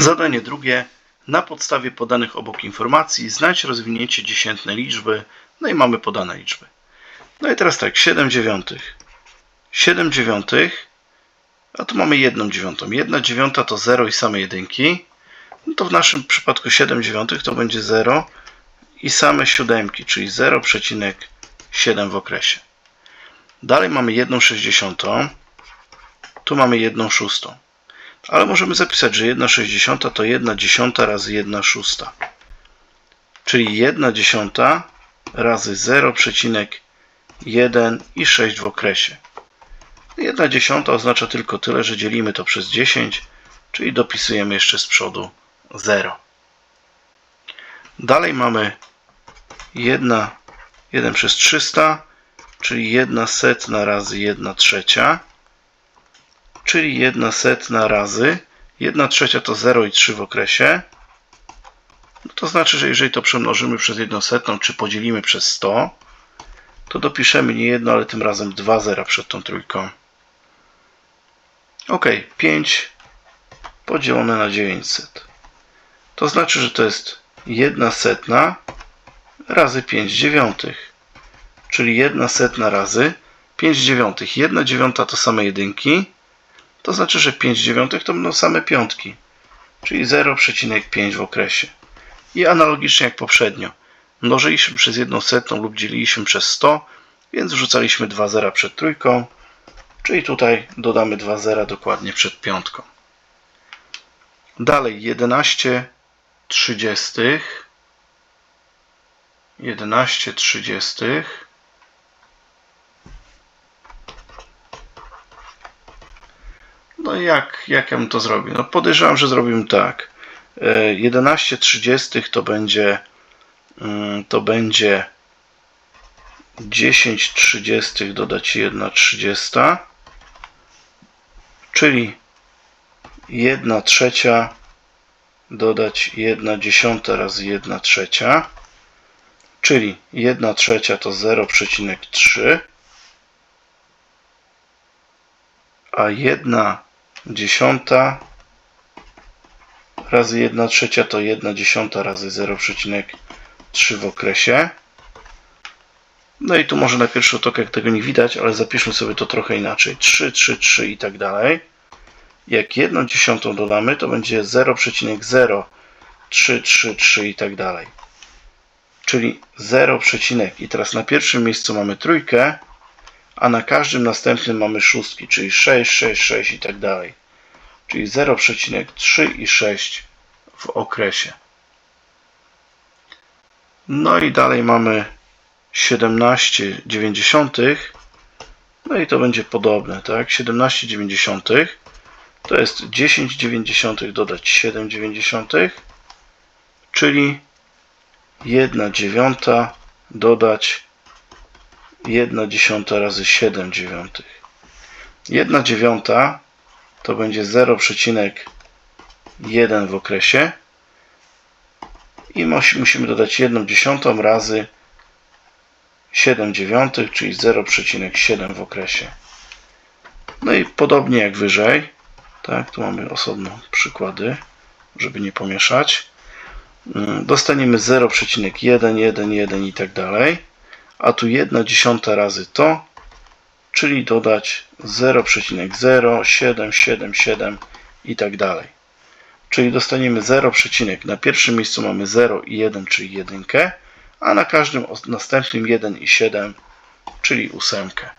Zadanie drugie. Na podstawie podanych obok informacji znajdź rozwinięcie dziesiętnej liczby. No i mamy podane liczby. No i teraz tak, 7 dziewiątych. 7 dziewiątych, a tu mamy 1 dziewiątą. 1 dziewiąta to 0 i same jedynki. No to w naszym przypadku 7 dziewiątych to będzie 0 i same siódemki, czyli 0,7 w okresie. Dalej mamy 1 sześćdziesiątą. Tu mamy 1 szóstą. Ale możemy zapisać, że 1 sześćdziesiąta to 1 dziesiąta razy 1 szósta. Czyli 1 dziesiąta razy 0,1 i 6 w okresie. 1 dziesiąta oznacza tylko tyle, że dzielimy to przez 10, czyli dopisujemy jeszcze z przodu 0. Dalej mamy 1, 1 przez 300, czyli 1 setna razy 1 trzecia, czyli 1 setna razy 1 trzecia to 0 i 3 w okresie. No to znaczy, że jeżeli to przemnożymy przez 1 setną, czy podzielimy przez 100, to dopiszemy nie jedno, ale tym razem dwa zera przed tą trójką. Ok, 5 podzielone na 900. To znaczy, że to jest 1 setna razy 5 dziewiątych. Czyli 1 setna razy 5 dziewiątych. 1 dziewiąta to same jedynki. To znaczy, że 5 dziewiątych to będą same piątki. Czyli 0,5 w okresie. I analogicznie jak poprzednio. Mnożyliśmy przez 1 setną lub dzieliliśmy przez 100, więc wrzucaliśmy 2 zera przed trójką. Czyli tutaj dodamy 2 zera dokładnie przed piątką. Dalej 11 trzydziestych. 11 trzydziestych. No i jak, jak ja bym to zrobił? No podejrzewam, że zrobimy tak. E, 11 trzydziestych to będzie mm, to będzie 10 trzydziestych dodać 1 trzydziesta, czyli 1 trzecia dodać 1 dziesiąta razy 1 trzecia, czyli 1 trzecia to 0,3, a 1 dziesiąta razy 1 trzecia to 1 dziesiąta razy 0,3 w okresie. No i tu może na pierwszy rzut oka tego nie widać, ale zapiszmy sobie to trochę inaczej. 3, 3, 3 i tak dalej. Jak 1 dziesiątą dodamy, to będzie 0,033 i tak dalej. Czyli 0, i teraz na pierwszym miejscu mamy trójkę, a na każdym następnym mamy szóstki, czyli 6, 6, 6 i tak dalej. Czyli 0,3 i 6 w okresie. No i dalej mamy 17 dziewięćdziesiątych. No i to będzie podobne, tak? 17 dziewięćdziesiątych to jest 10 dziewięćdziesiątych dodać 7 dziewięćdziesiątych, czyli 1 dziewiąta dodać 1 dziesiąta razy 7 dziewiątych. 1 dziewiąta to będzie 0,1 w okresie i musimy dodać 1 dziesiątą razy 7 dziewiątych, czyli 0,7 w okresie. No i podobnie jak wyżej, tak, tu mamy osobno przykłady, żeby nie pomieszać. Mm, dostaniemy 0,1, i tak dalej, a tu 1 dziesiąta razy to, czyli dodać 0,0777 i tak dalej. Czyli dostaniemy 0, na pierwszym miejscu mamy 0 i 1, czyli jedynkę, a na każdym następnym 1 i 7, czyli ósemkę.